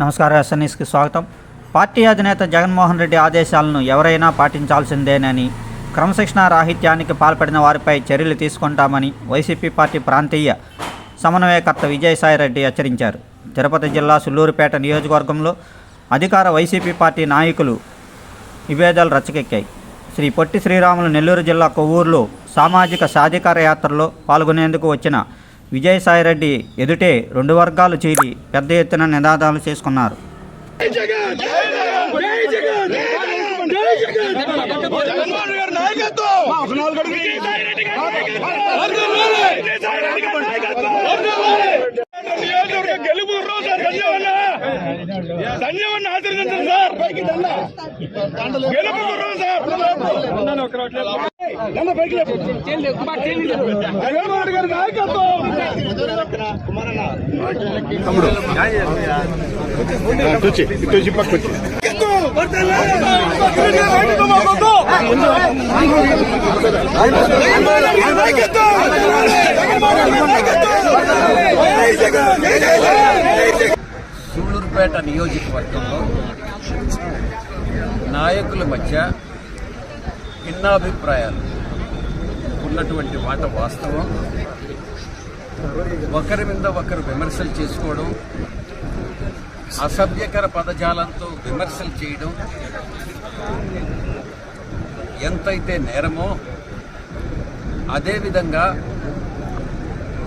నమస్కారం ఎస్ఎన్ఎస్కి స్వాగతం. పార్టీ అధినేత జగన్మోహన్ రెడ్డి ఆదేశాలను ఎవరైనా పాటించాల్సిందేనని క్రమశిక్షణ రాహిత్యానికి పాల్పడిన వారిపై చర్యలు తీసుకుంటామని వైసీపీ పార్టీ ప్రాంతీయ సమన్వయకర్త విజయసాయిరెడ్డి హెచ్చరించారు. తిరుపతి జిల్లా సుల్లూరుపేట నియోజకవర్గంలో అధికార వైసీపీ పార్టీ నాయకులు విభేదాలు రచ్చకెక్కాయి. శ్రీ పొట్టి శ్రీరాములు నెల్లూరు జిల్లా కొవ్వూరులో సామాజిక సాధికార యాత్రలో పాల్గొనేందుకు వచ్చిన విజయసాయిరెడ్డి ఎదుటే రెండు వర్గాలు చేరి పెద్ద ఎత్తున నినాదాలు చేసుకున్నారు. గెలుపు రోజు ఆచరించండి సార్ గెలుపు రోజు సార్ లేపు. జగన్మోహన్ నియోజకవర్గంలో నాయకుల మధ్య భిన్నాభిప్రాయాలు ఉన్నటువంటి మాట వాస్తవం ఒకరి మీద ఒకరు విమర్శలు చేసుకోవడం అసభ్యకర పదజాలంతో విమర్శలు చేయడం ఎంతైతే నేరమో అదేవిధంగా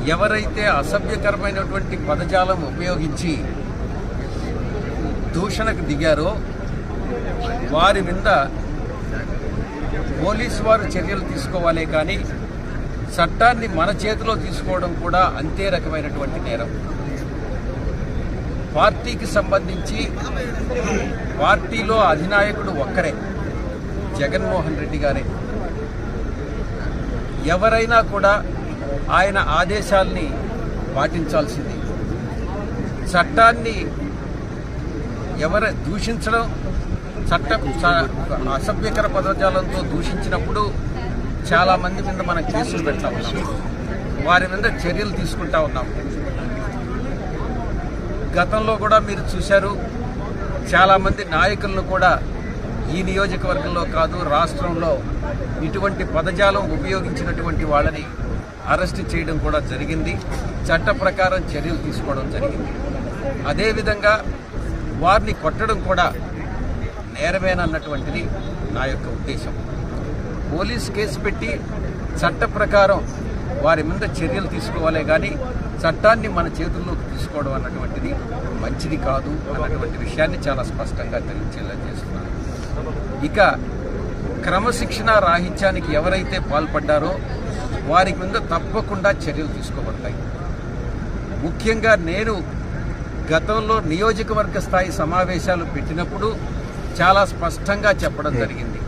ఎవరైతే అసభ్యకరమైనటువంటి పదజాలం ఉపయోగించి దూషణకు దిగారో వారి మీద పోలీసు వారు చర్యలు తీసుకోవాలే కానీ చట్టాన్ని మన చేతిలో తీసుకోవడం కూడా అంతే రకమైనటువంటి నేరం. పార్టీకి సంబంధించి పార్టీలో అధినాయకుడు ఒక్కరే జగన్మోహన్ రెడ్డి గారే. ఎవరైనా కూడా ఆయన ఆదేశాల్ని పాటించాల్సింది. చట్టాన్ని ఎవరు దూషించడం చట్టం అసభ్యకర పదజాలంతో దూషించినప్పుడు చాలా మంది మీద మనం కేసులు పెడతా ఉన్నాం. వారి మీద చర్యలు తీసుకుంటా ఉన్నాం. గతంలో కూడా మీరు చూశారు చాలామంది నాయకులను కూడా ఈ నియోజకవర్గంలో కాదు రాష్ట్రంలో ఇటువంటి పదజాలం ఉపయోగించినటువంటి వాళ్ళని అరెస్ట్ చేయడం కూడా జరిగింది. చట్ట ప్రకారం చర్యలు తీసుకోవడం జరిగింది. అదేవిధంగా వారిని కొట్టడం కూడా నేరమేనన్నటువంటిది నా యొక్క ఉద్దేశం. పోలీస్ కేసు పెట్టి చట్ట ప్రకారం వారి మీద చర్యలు తీసుకోవాలే కానీ చట్టాన్ని మన చేతుల్లోకి తీసుకోవడం అన్నటువంటిది మంచిది కాదు అన్నటువంటి విషయాన్ని చాలా స్పష్టంగా తెలియచేలా చేస్తున్నాను ఇక క్రమశిక్షణ రాహిత్యానికి ఎవరైతే పాల్పడ్డారో వారి మీద తప్పకుండా చర్యలు తీసుకోబడతాయి. ముఖ్యంగా నేను గతంలో నియోజకవర్గ స్థాయి సమావేశాలు పెట్టినప్పుడు చాలా స్పష్టంగా చెప్పడం జరిగింది.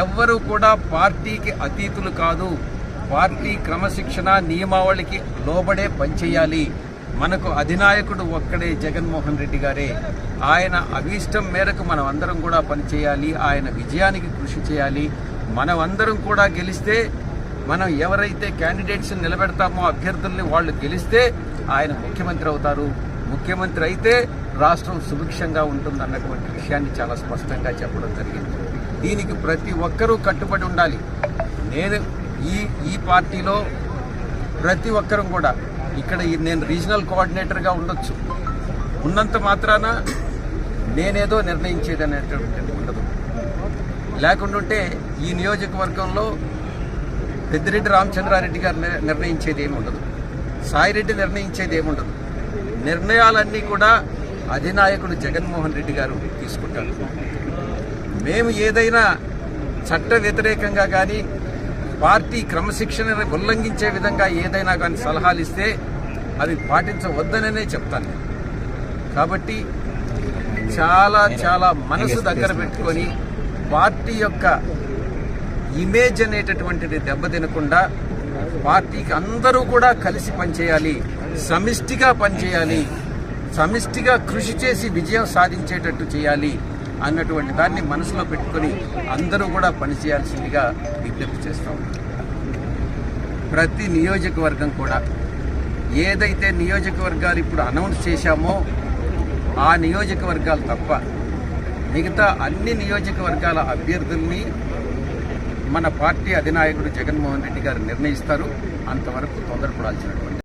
ఎవ్వరూ కూడా పార్టీకి అతీతులు కాదు. పార్టీ క్రమశిక్షణ నియమావళికి లోబడే పనిచేయాలి మనకు అధినాయకుడు ఒక్కడే జగన్మోహన్ రెడ్డి గారే. ఆయన అభీష్టం మేరకు మనం అందరం కూడా పనిచేయాలి ఆయన విజయానికి కృషి చేయాలి. మనమందరం కూడా గెలిస్తే మనం ఎవరైతే క్యాండిడేట్స్ నిలబెడతామో అభ్యర్థుల్ని వాళ్ళు గెలిస్తే ఆయన ముఖ్యమంత్రి అవుతారు. ముఖ్యమంత్రి అయితే రాష్ట్రం సుభిక్షంగా ఉంటుంది అన్నటువంటి విషయాన్ని చాలా స్పష్టంగా చెప్పడం జరిగింది. దీనికి ప్రతి ఒక్కరూ కట్టుబడి ఉండాలి. నేను ఈ ఈ పార్టీలో ప్రతి ఒక్కరం కూడా ఇక్కడ నేను రీజనల్ కోఆర్డినేటర్గా ఉండొచ్చు. ఉన్నంత మాత్రాన నేనేదో నిర్ణయించేది అనేటువంటిది ఉండదు. లేకుంటుంటే ఈ నియోజకవర్గంలో పెద్దిరెడ్డి రామచంద్రారెడ్డి గారు నిర్ణయించేది ఏమి ఉండదు. సాయిరెడ్డి నిర్ణయించేది ఏమి ఉండదు. నిర్ణయాలన్నీ కూడా అధినాయకుడు జగన్మోహన్ రెడ్డి గారు తీసుకుంటారు మేము ఏదైనా చట్ట వ్యతిరేకంగా కానీ పార్టీ క్రమశిక్షణను ఉల్లంఘించే విధంగా ఏదైనా కానీ సలహాలు ఇస్తే అవి పాటించవద్దననే చెప్తాను నేను. కాబట్టి చాలా చాలా మనసు దగ్గర పెట్టుకొని పార్టీ యొక్క ఇమేజ్ అనేటటువంటిది దెబ్బతినకుండా పార్టీకి అందరూ కూడా కలిసి పనిచేయాలి సమిష్టిగా పనిచేయాలి సమిష్టిగా కృషి చేసి విజయం సాధించేటట్టు చేయాలి అన్నటువంటి దాన్ని మనసులో పెట్టుకొని అందరూ కూడా పనిచేయాల్సిందిగా విజ్ఞప్తి చేస్తాం ప్రతి నియోజకవర్గం కూడా ఏదైతే నియోజకవర్గాలు ఇప్పుడు అనౌన్స్ చేశామో ఆ నియోజకవర్గాలు తప్ప మిగతా అన్ని నియోజకవర్గాల అభ్యర్థుల్ని మన పార్టీ అధినాయకుడు జగన్మోహన్ రెడ్డి గారు నిర్ణయిస్తారు. అంతవరకు తొందరపడాల్సినటువంటి